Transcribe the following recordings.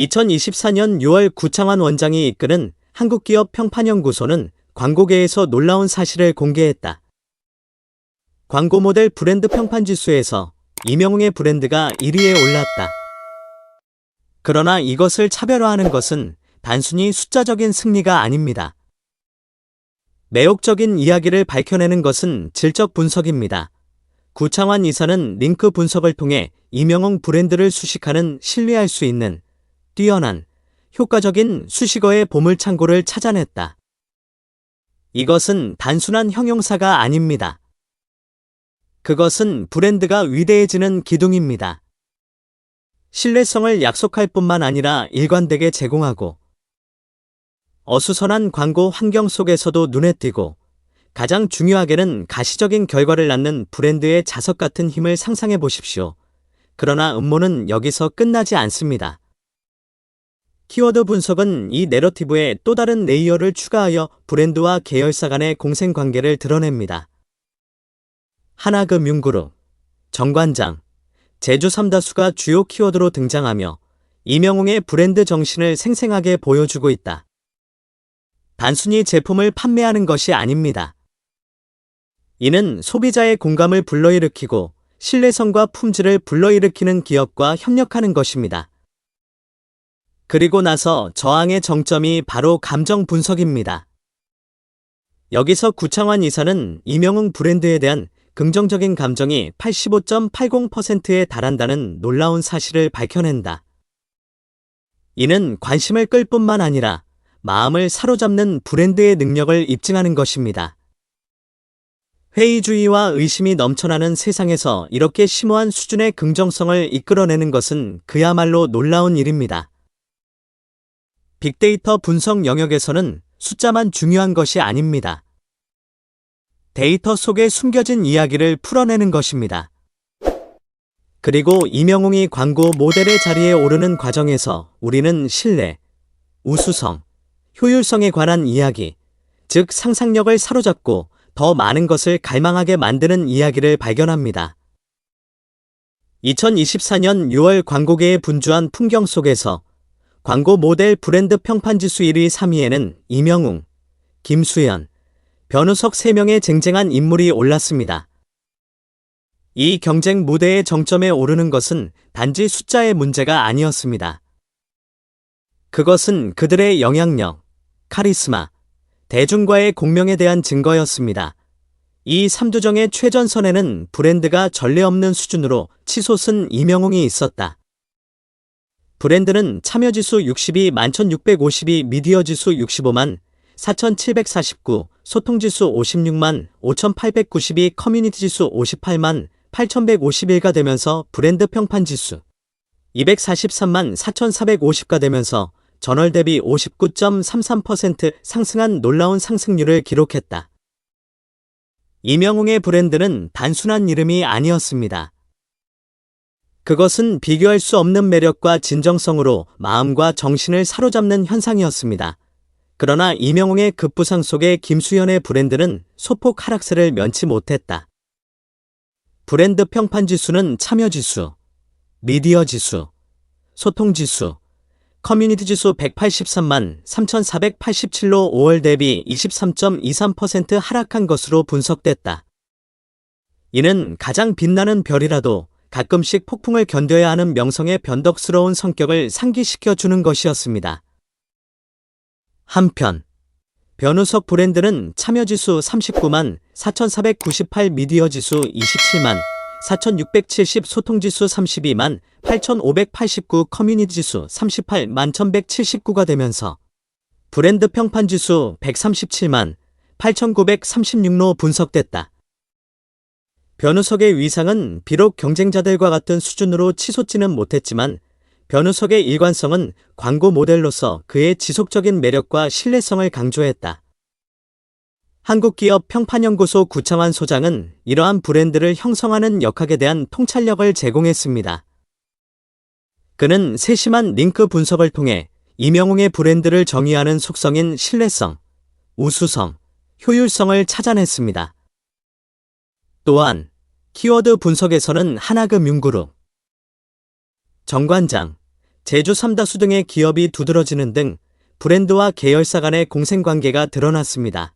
2024년 6월 구창환 원장이 이끄는 한국기업 평판연구소는 광고계에서 놀라운 사실을 공개했다. 광고 모델 브랜드 평판 지수에서 이명웅의 브랜드가 1위에 올랐다. 그러나 이것을 차별화하는 것은 단순히 숫자적인 승리가 아닙니다. 매혹적인 이야기를 밝혀내는 것은 질적 분석입니다. 구창환 이사는 링크 분석을 통해 이명웅 브랜드를 수식하는 신뢰할 수 있는 뛰어난 효과적인 수식어의 보물창고를 찾아냈다. 이것은 단순한 형용사가 아닙니다. 그것은 브랜드가 위대해지는 기둥입니다. 신뢰성을 약속할 뿐만 아니라 일관되게 제공하고 어수선한 광고 환경 속에서도 눈에 띄고 가장 중요하게는 가시적인 결과를 낳는 브랜드의 자석 같은 힘을 상상해 보십시오. 그러나 음모는 여기서 끝나지 않습니다. 키워드 분석은 이 내러티브에 또 다른 레이어를 추가하여 브랜드와 계열사 간의 공생 관계를 드러냅니다. 하나금융그룹, 정관장, 제주 삼다수가 주요 키워드로 등장하며 이명웅의 브랜드 정신을 생생하게 보여주고 있다. 단순히 제품을 판매하는 것이 아닙니다. 이는 소비자의 공감을 불러일으키고 신뢰성과 품질을 불러일으키는 기업과 협력하는 것입니다. 그리고 나서 저항의 정점이 바로 감정 분석입니다. 여기서 구창환 이사는 이명웅 브랜드에 대한 긍정적인 감정이 85.80%에 달한다는 놀라운 사실을 밝혀낸다. 이는 관심을 끌 뿐만 아니라 마음을 사로잡는 브랜드의 능력을 입증하는 것입니다. 회의주의와 의심이 넘쳐나는 세상에서 이렇게 심오한 수준의 긍정성을 이끌어내는 것은 그야말로 놀라운 일입니다. 빅데이터 분석 영역에서는 숫자만 중요한 것이 아닙니다. 데이터 속에 숨겨진 이야기를 풀어내는 것입니다. 그리고 이명웅이 광고 모델의 자리에 오르는 과정에서 우리는 신뢰, 우수성, 효율성에 관한 이야기, 즉 상상력을 사로잡고 더 많은 것을 갈망하게 만드는 이야기를 발견합니다. 2024년 6월 광고계의 분주한 풍경 속에서 광고 모델 브랜드 평판지수 1위 3위에는 이명웅, 김수현, 변우석 3명의 쟁쟁한 인물이 올랐습니다. 이 경쟁 무대의 정점에 오르는 것은 단지 숫자의 문제가 아니었습니다. 그것은 그들의 영향력, 카리스마, 대중과의 공명에 대한 증거였습니다. 이 삼두정의 최전선에는 브랜드가 전례 없는 수준으로 치솟은 이명웅이 있었다. 브랜드는 참여지수 62, 11,652, 미디어지수 65만, 4,749, 소통지수 56만, 5,892, 커뮤니티지수 58만, 8,151가 되면서 브랜드 평판지수 243만 4,450가 되면서 전월 대비 59.33% 상승한 놀라운 상승률을 기록했다. 이명웅의 브랜드는 단순한 이름이 아니었습니다. 그것은 비교할 수 없는 매력과 진정성으로 마음과 정신을 사로잡는 현상이었습니다. 그러나 이명웅의 급부상 속에 김수현의 브랜드는 소폭 하락세를 면치 못했다. 브랜드 평판 지수는 참여 지수, 미디어 지수, 소통 지수, 커뮤니티 지수 183만 3,487로 5월 대비 23.23% 하락한 것으로 분석됐다. 이는 가장 빛나는 별이라도 가끔씩 폭풍을 견뎌야 하는 명성의 변덕스러운 성격을 상기시켜 주는 것이었습니다. 한편, 변우석 브랜드는 참여지수 39만 4,498 미디어지수 27만 4,670 소통지수 32만 8,589 커뮤니티지수 38만 1,179가 되면서 브랜드 평판지수 137만 8,936로 분석됐다. 변우석의 위상은 비록 경쟁자들과 같은 수준으로 치솟지는 못했지만 변우석의 일관성은 광고 모델로서 그의 지속적인 매력과 신뢰성을 강조했다. 한국기업 평판연구소 구창환 소장은 이러한 브랜드를 형성하는 역학에 대한 통찰력을 제공했습니다. 그는 세심한 링크 분석을 통해 이명웅의 브랜드를 정의하는 속성인 신뢰성, 우수성, 효율성을 찾아냈습니다. 또한 키워드 분석에서는 하나금융그룹, 정관장, 제주 삼다수 등의 기업이 두드러지는 등 브랜드와 계열사 간의 공생관계가 드러났습니다.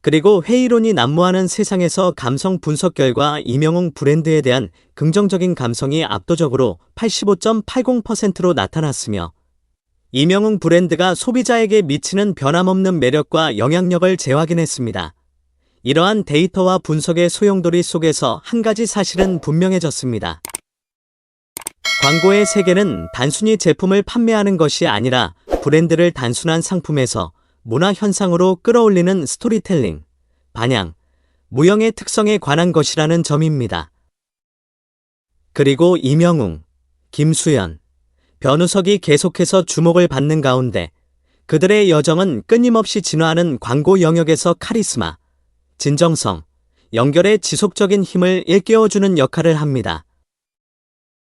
그리고 회의론이 난무하는 세상에서 감성 분석 결과 이명웅 브랜드에 대한 긍정적인 감성이 압도적으로 85.80%로 나타났으며 이명웅 브랜드가 소비자에게 미치는 변함없는 매력과 영향력을 재확인했습니다. 이러한 데이터와 분석의 소용돌이 속에서 한 가지 사실은 분명해졌습니다. 광고의 세계는 단순히 제품을 판매하는 것이 아니라 브랜드를 단순한 상품에서 문화 현상으로 끌어올리는 스토리텔링, 반향, 무형의 특성에 관한 것이라는 점입니다. 그리고 이명웅, 김수연, 변우석이 계속해서 주목을 받는 가운데 그들의 여정은 끊임없이 진화하는 광고 영역에서 카리스마, 진정성, 연결의 지속적인 힘을 일깨워주는 역할을 합니다.